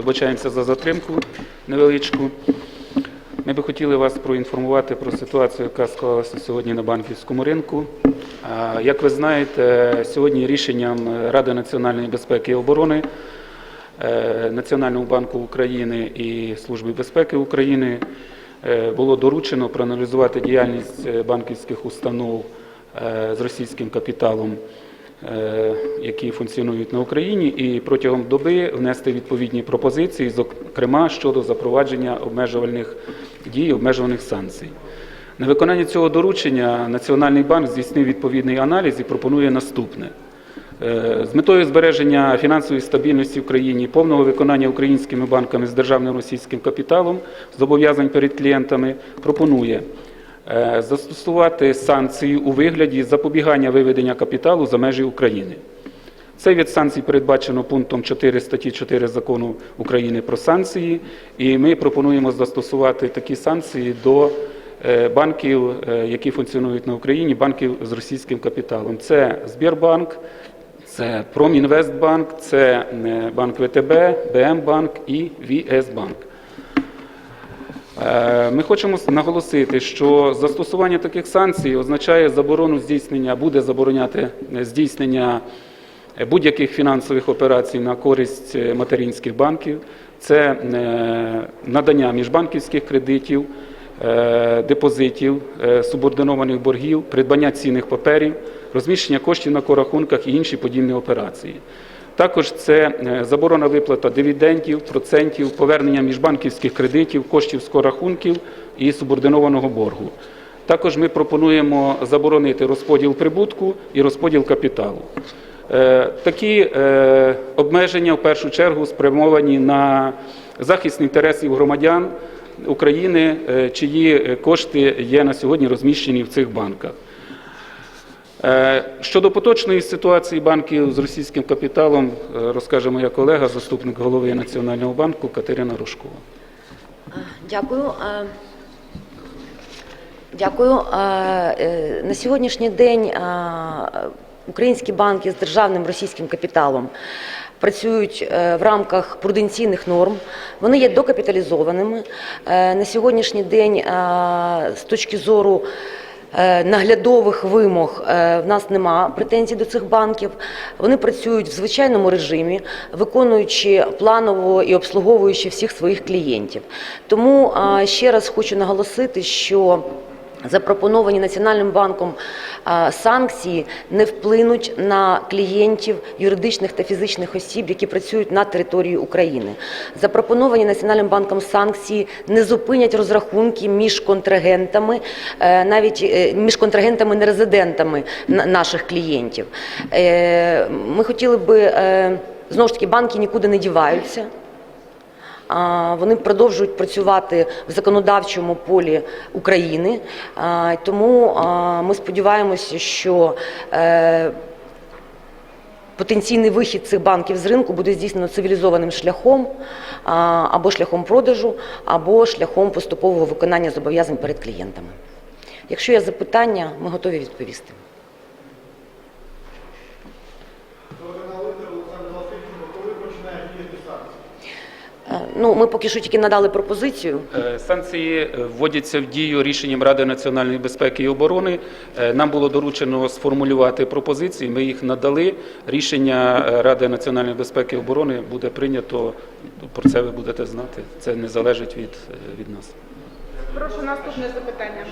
Вибачаємося за затримку невеличку. Ми би хотіли вас проінформувати про ситуацію, яка склалася сьогодні на банківському ринку. Як ви знаєте, сьогодні рішенням Ради національної безпеки і оборони, е, Національного банку України і Служби безпеки України е, було доручено проаналізувати діяльність е, банківських установ з російським капіталом, які функціонують на Україні, і протягом доби внести відповідні пропозиції, зокрема щодо запровадження обмежувальних дій, обмежувальних санкцій. На виконання цього доручення Національний банк здійснив відповідний аналіз і пропонує наступне. Е, З метою збереження фінансової стабільності в країні, повного виконання українськими банками з державним російським капіталом зобов'язань перед клієнтами пропонує е, застосувати санкції у вигляді запобігання виведення капіталу за межі України. Цей від санкцій передбачено пунктом 4 статті 4 закону України про санкції, і ми пропонуємо застосувати такі санкції до е, банків, е, які функціонують на Україні, банків з російським капіталом. Це Збірбанк, це Промінвестбанк, це е, банк ВТБ, БМ-банк і ВС-банк. Е, Ми хочемо наголосити, що застосування таких санкцій означає заборону здійснення, буде забороняти е, здійснення е, будь-яких фінансових операцій на користь е, материнських банків. Це е, надання міжбанківських кредитів, е, депозитів, е, субординованих боргів, придбання цінних паперів, розміщення коштів на корахунках і інші подібні операції. Також це е, заборона виплата дивідендів, процентів, повернення міжбанківських кредитів, коштів з корахунків і субординованого боргу. Також ми пропонуємо заборонити розподіл прибутку і розподіл капіталу. Е, Такі е, обмеження в першу чергу спрямовані на захист інтересів громадян України, чиї кошти є на сьогодні розміщені в цих банках. Е, Щодо поточної ситуації банків з російським капіталом, е, розкаже моя колега, заступник голови Національного банку Катерина Рожкова. Дякую. Дякую. Е, На сьогоднішній день українські банки з державним російським капіталом працюють в рамках пруденційних норм. Вони є докапіталізованими. На сьогоднішній день з точки зору Наглядових вимог е, в нас нема претензій до цих банків. Вони працюють в звичайному режимі, виконуючи планово і обслуговуючи всіх своїх клієнтів. Тому е, ще раз хочу наголосити, що Запропоновані Національним банком санкції не вплинуть на клієнтів юридичних та фізичних осіб, які працюють на території України. Запропоновані Національним банком санкції не зупинять розрахунки між контрагентами, е, навіть е, між контрагентами нерезидентами на- наших клієнтів. Е, Ми хотіли би знову ж таки банки нікуди не діваються. Вони продовжують працювати в законодавчому полі України, тому ми сподіваємося, що е, потенційний вихід цих банків з ринку буде здійснено цивілізованим шляхом або шляхом продажу, або шляхом поступового виконання зобов'язань перед клієнтами. Якщо є запитання, ми готові відповісти. Е, Ну, ми поки що тільки надали пропозицію. Е, Санкції е, вводяться в дію рішенням Ради національної безпеки і оборони. Е, Нам було доручено сформулювати пропозиції. Ми їх надали. Рішення Ради національної безпеки і оборони буде прийнято. Про це ви будете знати. Це не залежить від, від нас. Прошу наступне запитання.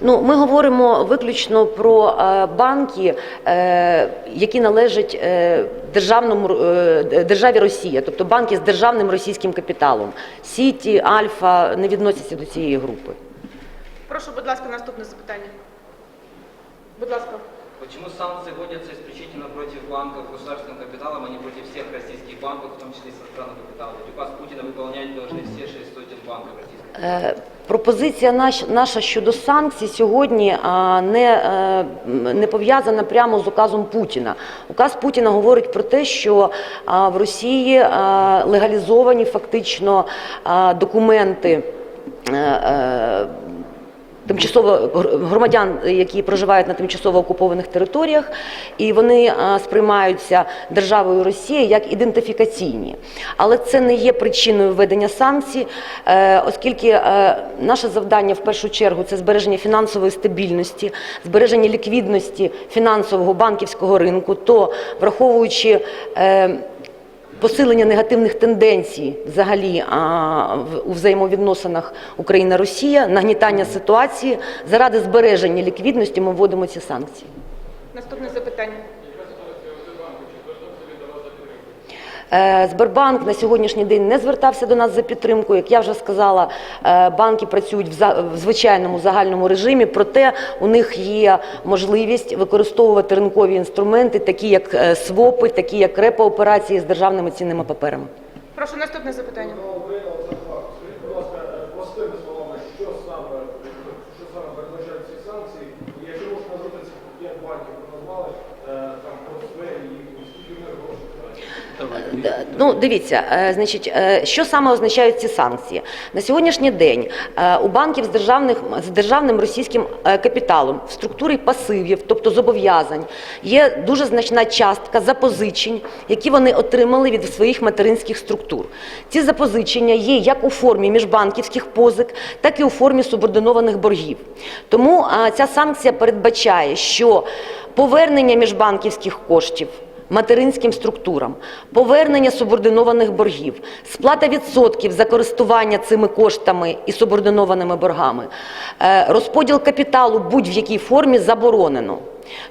Ну, ми говоримо виключно про е, банки, е, які належать е, державному е, державі Росія, тобто банки з державним російським капіталом. Сіті, Альфа не відносяться до цієї групи. Прошу, будь ласка, наступне запитання. Будь ласка. Почему санкции вводятся исключительно против банков с государственным капиталом, а не против всех российских банков, в том числе и со странным капиталом? Ведь указ Путина выполнять должны все шесть сотен банков российских. Е, Пропозиція наш- наша щодо санкцій сьогодні не, е, не пов'язана прямо з указом Путіна. Указ Путіна говорить про те, що в Росії легалізовані фактично документи. Тимчасово гр- громадян, які проживають на тимчасово окупованих територіях, і вони е, сприймаються державою Росія як ідентифікаційні. Але це не є причиною введення санкцій, е, оскільки е, наше завдання в першу чергу це збереження фінансової стабільності, збереження ліквідності фінансового банківського ринку, то враховуючи посилення негативних тенденцій взагалі а, у взаємовідносинах Україна-Росія, нагнітання ситуації заради збереження ліквідності ми вводимо ці санкції. Наступне запитання. Е, Сбербанк на сьогоднішній день не звертався до нас за підтримкою. Як я вже сказала, е, банки працюють в звичайному загальному режимі, проте у них є можливість використовувати ринкові інструменти, такі як е, свопи, такі як репо-операції з державними цінними паперами. Прошу наступне запитання. Скажіть, будь ласка, простими словами, що саме, що саме передбачають ці санкції? І якщо можна назвати цих п'ять банків, ви назвали, е, там, портфелі їхні, скільки в них грошей? Д- Ну, дивіться, е, значить, е, що саме означають ці санкції? На сьогоднішній день е, у банків з державних з державним російським капіталом в структурі пасивів, тобто зобов'язань, є дуже значна частка запозичень, які вони отримали від своїх материнських структур. Ці запозичення є як у формі міжбанківських позик, так і у формі субординованих боргів. Тому ця санкція передбачає, що повернення міжбанківських коштів материнським структурам, повернення субординованих боргів, сплата відсотків за користування цими коштами і субординованими боргами, е, розподіл капіталу будь-в якій формі заборонено.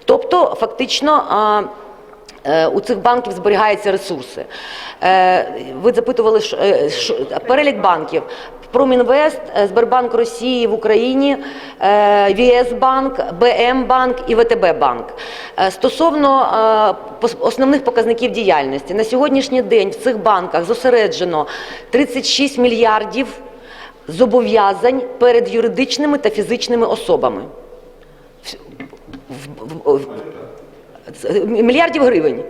Тобто, фактично. е, У цих банків зберігаються ресурси. Е, Ви запитували що- перелік банків. Промінвест, е, Сбербанк Росії в Україні, е, ВІС БМ Банк і ВТБ Банк. Е, Стосовно основних показників діяльності, на сьогоднішній день в цих банках зосереджено 36 мільярдів зобов'язань перед юридичними та фізичними особами. Мільярдів гривень.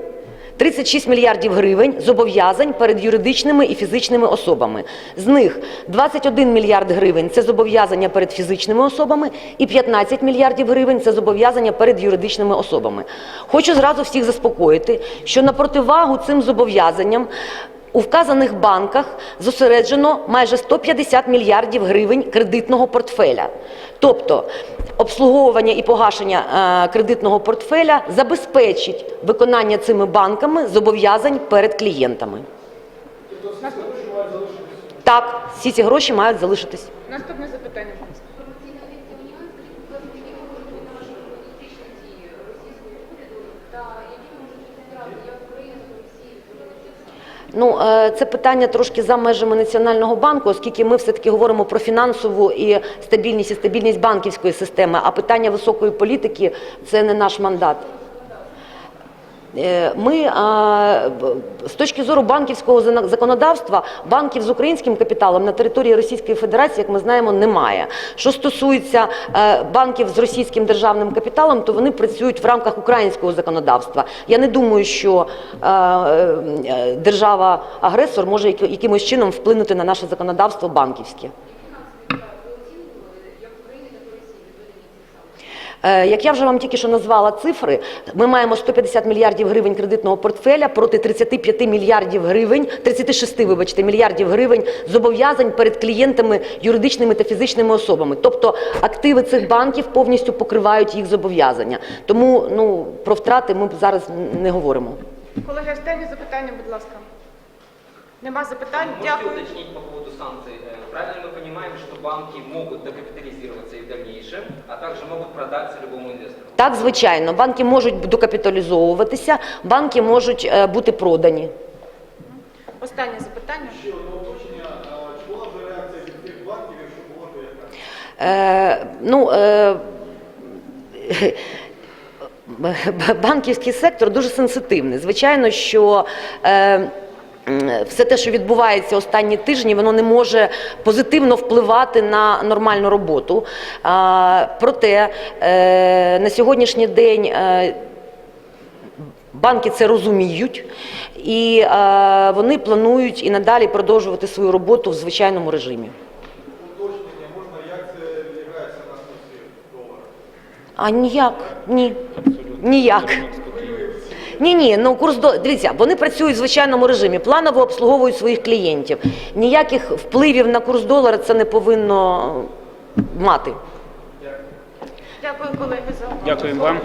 36 мільярдів гривень зобов'язань перед юридичними і фізичними особами. З них 21 мільярд гривень це зобов'язання перед фізичними особами, і 15 мільярдів гривень це зобов'язання перед юридичними особами. Хочу зразу всіх заспокоїти, що на противагу цим зобов'язанням у вказаних банках зосереджено майже 150 мільярдів гривень кредитного портфеля. Тобто обслуговування і погашення е, кредитного портфеля забезпечить виконання цими банками зобов'язань перед клієнтами. Так, всі ці гроші мають залишитись. Наступне запитання. Ну, е, це питання трошки за межами Національного банку, оскільки ми все-таки говоримо про фінансову і стабільність і стабільність банківської системи, а питання високої політики це не наш мандат. Е, Ми з точки зору банківського законодавства банків з українським капіталом на території Російської Федерації, як ми знаємо, немає. Що стосується е, банків з російським державним капіталом, то вони працюють в рамках українського законодавства. Я не думаю, що е, держава-агресор може якимось чином вплинути на наше законодавство банківське. Як я вже вам тільки що назвала цифри, ми маємо 150 мільярдів гривень кредитного портфеля проти 35 мільярдів гривень, 36, вибачте, мільярдів гривень зобов'язань перед клієнтами юридичними та фізичними особами. Тобто активи цих банків повністю покривають їх зобов'язання. Тому ну про втрати ми зараз не говоримо. Колеги, останнє запитання, будь ласка. Нема запитань? Можете Дякую. уточнить по поводу санкций? Правильно мы понимаем, что банки могут докапитализироваться и в дальнейшем, а также могут продаться любому инвестору? Так, звичайно, банки можуть докапіталізовуватися, банки можуть е, бути продані. Останнє запитання. Ще одне уточнення. Е, Чи була вже реакція від тих банків, якщо була, то яка? Е, ну, е, банківський сектор дуже сенситивний. Звичайно, що е, все те, що відбувається останні тижні, воно не може позитивно впливати на нормальну роботу. Проте е, на сьогоднішній день. е, Банки це розуміють, і е, вони планують і надалі продовжувати свою роботу в звичайному режимі. Уточнення можна, як це відіграється на А ніяк, ні. Абсолютно. Ніяк. Ні, ні, ну курс до дивіться, вони працюють в звичайному режимі, планово обслуговують своїх клієнтів. Ніяких впливів на курс долара це не повинно мати. Дякую, колеги, за увагу. Дякуємо вам.